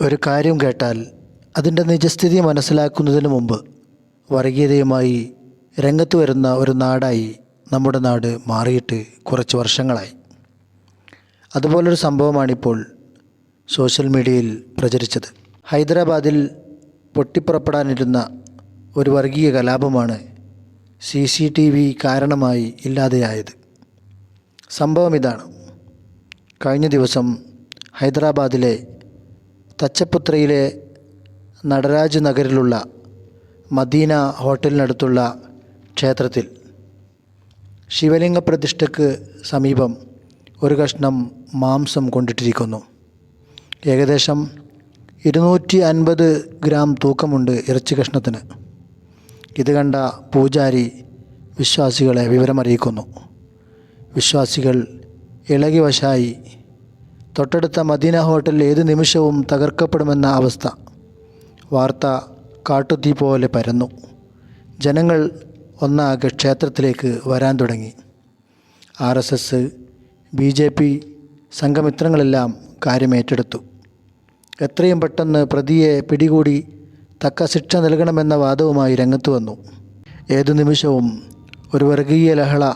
ഒരു കാര്യം കേട്ടാൽ അതിന്റെ നിജസ്ഥിതി മനസ്സിലാക്കുന്നതിന് മുമ്പ് വർഗീയതയുമായി രംഗത്ത് വരുന്ന ഒരു നാടായി നമ്മുടെ നാട് മാറിയിട്ട് കുറച്ച് വർഷങ്ങളായി. അതുപോലൊരു സംഭവമാണിപ്പോൾ സോഷ്യൽ മീഡിയയിൽ പ്രചരിച്ചത്. ഹൈദരാബാദിൽ പൊട്ടിപ്പുറപ്പെടാനിരുന്ന ഒരു വർഗീയ കലാപമാണ് സി സി ടി വി കാരണമായി ഇല്ലാതെയായത്. സംഭവം ഇതാണ്. കഴിഞ്ഞ ദിവസം ഹൈദരാബാദിലെ തച്ചപുത്രയിലെ നടരാജ് നഗറിലുള്ള മദീന ഹോട്ടലിനടുത്തുള്ള ക്ഷേത്രത്തിൽ ശിവലിംഗ പ്രതിഷ്ഠയ്ക്ക് സമീപം ഒരു കഷ്ണം മാംസം കൊണ്ടിട്ടിരിക്കുന്നു. ഏകദേശം ഇരുന്നൂറ്റി അൻപത് ഗ്രാം തൂക്കമുണ്ട് ഇറച്ചി കഷ്ണത്തിന്. ഇത് കണ്ട പൂജാരി വിശ്വാസികളെ വിവരമറിയിക്കുന്നു. വിശ്വാസികൾ ഇളകി വശായി തൊട്ടടുത്ത മദീന ഹോട്ടൽ ഏത് നിമിഷവും തകർക്കപ്പെടുമെന്ന അവസ്ഥ. വാർത്ത കാട്ടുതീ പോലെ പരന്നു. ജനങ്ങൾ ഒന്നാകെ ക്ഷേത്രത്തിലേക്ക് വരാൻ തുടങ്ങി. R S S B J P സംഘമിത്രങ്ങളെല്ലാം കാര്യമേറ്റെടുത്തു. എത്രയും പെട്ടെന്ന് പ്രതിയെ പിടികൂടി തക്ക ശിക്ഷ നൽകണമെന്ന വാദവുമായി രംഗത്തു വന്നു. ഏതു നിമിഷവും ഒരു വർഗീയ ലഹള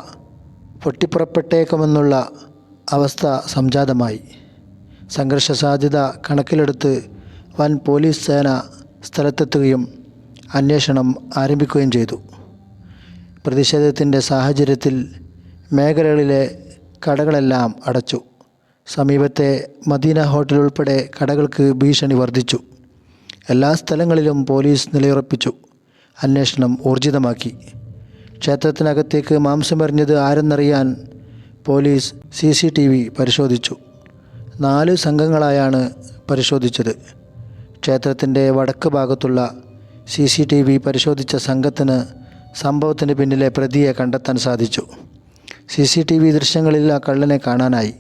പൊട്ടിപ്പുറപ്പെട്ടേക്കുമെന്നുള്ള അവസ്ഥ സംജാതമായി. സംഘർഷ സാധ്യത കണക്കിലെടുത്ത് വൻ പോലീസ് സേന സ്ഥലത്തെത്തുകയും അന്വേഷണം ആരംഭിക്കുകയും ചെയ്തു. പ്രതിഷേധത്തിന്റെ സാഹചര്യത്തിൽ മേഖലകളിലെ കടകളെല്ലാം അടച്ചു. സമീപത്തെ മദീന ഹോട്ടൽ ഉൾപ്പെടെ കടകൾക്ക് ഭീഷണി വർദ്ധിച്ചു. എല്ലാ സ്ഥലങ്ങളിലും പോലീസ് നിലയുറപ്പിച്ചു. അന്വേഷണം ഊർജിതമാക്കി. ക്ഷേത്രത്തിനകത്തേക്ക് മാംസമെറിഞ്ഞത് ആരെന്നറിയാൻ പോലീസ് സി പരിശോധിച്ചു. നാല് സംഘങ്ങളായാണ് പരിശോധിച്ചത്. ക്ഷേത്രത്തിന്റെ വടക്ക് ഭാഗത്തുള്ള സി സി ടി വി പരിശോധിച്ച സംഘത്തിന് സംഭവത്തിന് പിന്നിലെ പ്രതിയെ കണ്ടെത്താൻ സാധിച്ചു. സി സി ടി വി ദൃശ്യങ്ങളിൽ ആ കള്ളനെ കാണാനായി.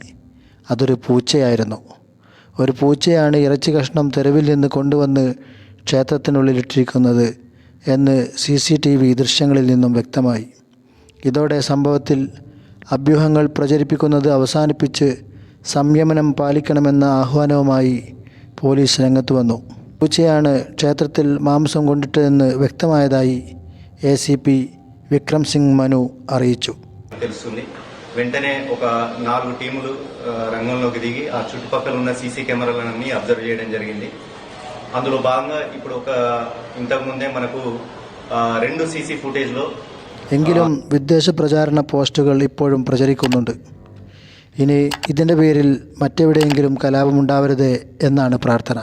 അതൊരു പൂച്ചയായിരുന്നു. ഒരു പൂച്ചയാണ് ഇറച്ചി കഷ്ണം തെരുവിൽ നിന്ന് കൊണ്ടുവന്ന് ക്ഷേത്രത്തിനുള്ളിലിട്ടിരിക്കുന്നത് എന്ന് സി സി ടി വി ദൃശ്യങ്ങളിൽ നിന്നും വ്യക്തമായി. ഇതോടെ സംഭവത്തിൽ അഭ്യൂഹങ്ങൾ പ്രചരിപ്പിക്കുന്നത് അവസാനിപ്പിച്ച് സംയമനം പാലിക്കണമെന്ന ആഹ്വാനവുമായി പോലീസ് രംഗത്ത് വന്നു. പൂച്ചയാണ് ക്ഷേത്രത്തിൽ മാംസം കൊണ്ടിട്ടതെന്ന് വ്യക്തമായതായി A C P Vikram Singh Manu അറിയിച്ചു. తెలుస్తుంది వెంటనే ఒక నాలుగు టీములు రంగంలోకి దిగి ఆ చుట్టుపక్కల ఉన్న సీసీ కెమెరాలన్నీ అబ్జర్వ్ చేయడం జరిగింది అందులో భాగంగా ఇప్పుడు ఒక ఇంతకుముందే మనకు రెండు సీసీ ఫుటేజ్లో എങ്കിലും വിദേശ പ്രചാരണ പോസ്റ്റുകൾ ഇപ്പോഴും പ്രചരിക്കുന്നുണ്ട്. ഇനി ഇതിന്റെ പേരിൽ മറ്റെവിടെയെങ്കിലും കലാപമുണ്ടാവരുത് എന്നാണ് പ്രാർത്ഥന.